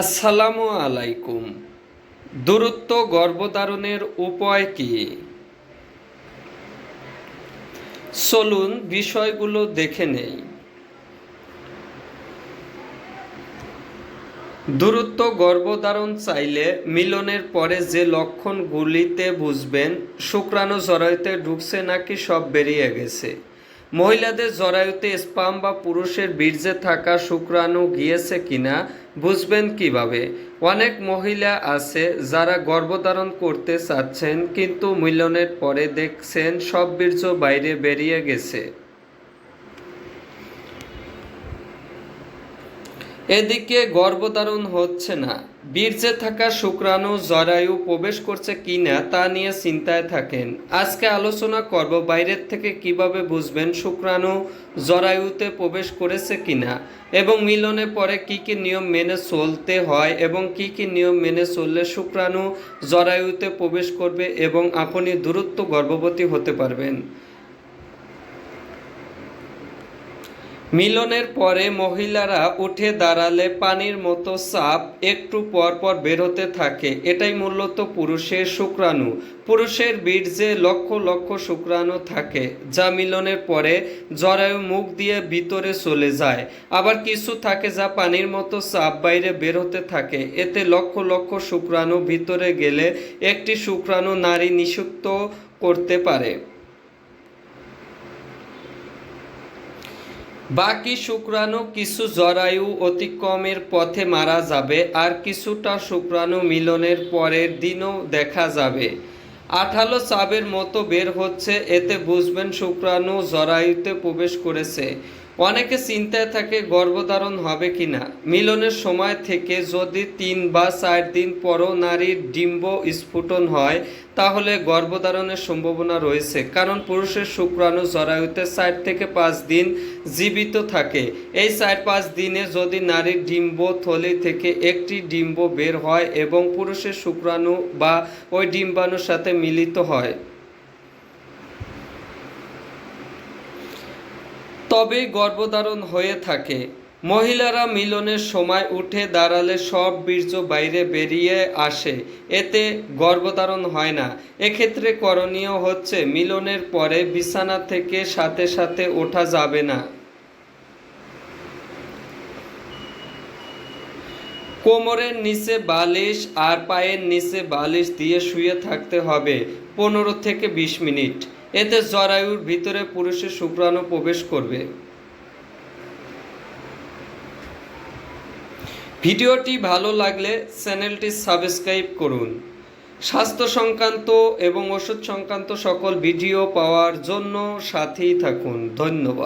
আসসালামু আলাইকুম। দূরত্ব গর্ভধারণের উপায় কি? চলুন বিষয়গুলো দেখে নেই। দূরত্ব গর্ভধারণ চাইলে মিলনের পরে যে লক্ষণগুলিতে বুঝবেন, শুক্রাণু জরায়ুতে ঢুকছে নাকি সব বেরিয়ে গেছে। মহিলাদের জরায়ুতে স্পাম বা পুরুষের বীর্যে থাকা শুক্রাণু গিয়েছে কিনা বুঝবেন কীভাবে? অনেক মহিলা আছে যারা গর্ভধারণ করতে চাচ্ছেন, কিন্তু মিলনের পরে দেখছেন সব বীর্য বাইরে বেরিয়ে গেছে। এদিকে গর্ভধারণ হচ্ছে না। বীর্যে থাকা শুক্রাণু জরায়ু প্রবেশ করছে কিনা তা নিয়ে চিন্তায় থাকেন। আজকে আলোচনা করব বাইরের থেকে কীভাবে বুঝবেন শুক্রাণু জরায়ুতে প্রবেশ করেছে কিনা এবং মিলনের পরে কি কি নিয়ম মেনে চলতে হয় এবং কি কি নিয়ম মেনে চললে শুক্রাণু জরায়ুতে প্রবেশ করবে এবং আপনি দূরত্ব গর্ভবতী হতে পারবেন। মিলনের পরে মহিলারা উঠে দাঁড়ালে পানির মতো সাপ একটু পর পর বেরোতে থাকে। এটাই মূলত পুরুষের শুক্রাণু। পুরুষের বীর্যে লক্ষ লক্ষ শুক্রাণু থাকে, যা মিলনের পরে জরায়ু মুখ দিয়ে ভিতরে চলে যায়। আবার কিছু থাকে যা পানির মতো সাপ বাইরে বেরোতে থাকে। এতে লক্ষ লক্ষ শুক্রাণু ভিতরে গেলে একটি শুক্রাণু নারী নিষিক্ত করতে পারে। বাকি শুক্রাণু কিছু জরায়ু অতিক্রমের পথে মারা যাবে আর কিছুটা শুক্রাণু মিলনের পরের দিনও দেখা যাবে। আঠালো চাবের মতো বের হচ্ছে, এতে বুঝবেন শুক্রাণু জরায়ুতে প্রবেশ করেছে। অনেকে চিন্তায় থাকে গর্ভধারণ হবে কিনা। মিলনের সময় থেকে যদি তিন বা চার দিন পরও নারীর ডিম্ব স্ফুটন হয়, তাহলে গর্ভধারণের সম্ভাবনা রয়েছে। কারণ পুরুষের শুক্রাণু জরায়ুতে চার থেকে পাঁচ দিন জীবিত থাকে। এই চার পাঁচ দিনে যদি নারীর ডিম্ব থলি থেকে একটি ডিম্ব বের হয় এবং পুরুষের শুক্রাণু বা ওই ডিম্বাণুর সাথে মিলিত হয়। তবেই গর্ভধারণ হয়ে থাকে। মহিলারা মিলনের সময় উঠে দাঁড়ালে সব বীর্য বাইরে বেরিয়ে আসে। এতে গর্ভধারণ হয় না। এক্ষেত্রে করণীয় হচ্ছে মিলনের পরে বিছানা থেকে সাথে সাথে ওঠা যাবে না। কোমরের নিচে বালিশ আর পায়ের নিচে বালিশ দিয়ে শুয়ে থাকতে হবে। পনেরো থেকে বিশ মিনিট। এতে জরায়ুর ভিতরে পুরুষের শুক্রাণু প্রবেশ করবে। ভিডিওটি ভালো লাগলে চ্যানেলটি সাবস্ক্রাইব করুন। স্বাস্থ্য সংক্রান্ত এবং ওষুধ সংক্রান্ত সকল ভিডিও পাওয়ার জন্য সাথেই থাকুন। ধন্যবাদ।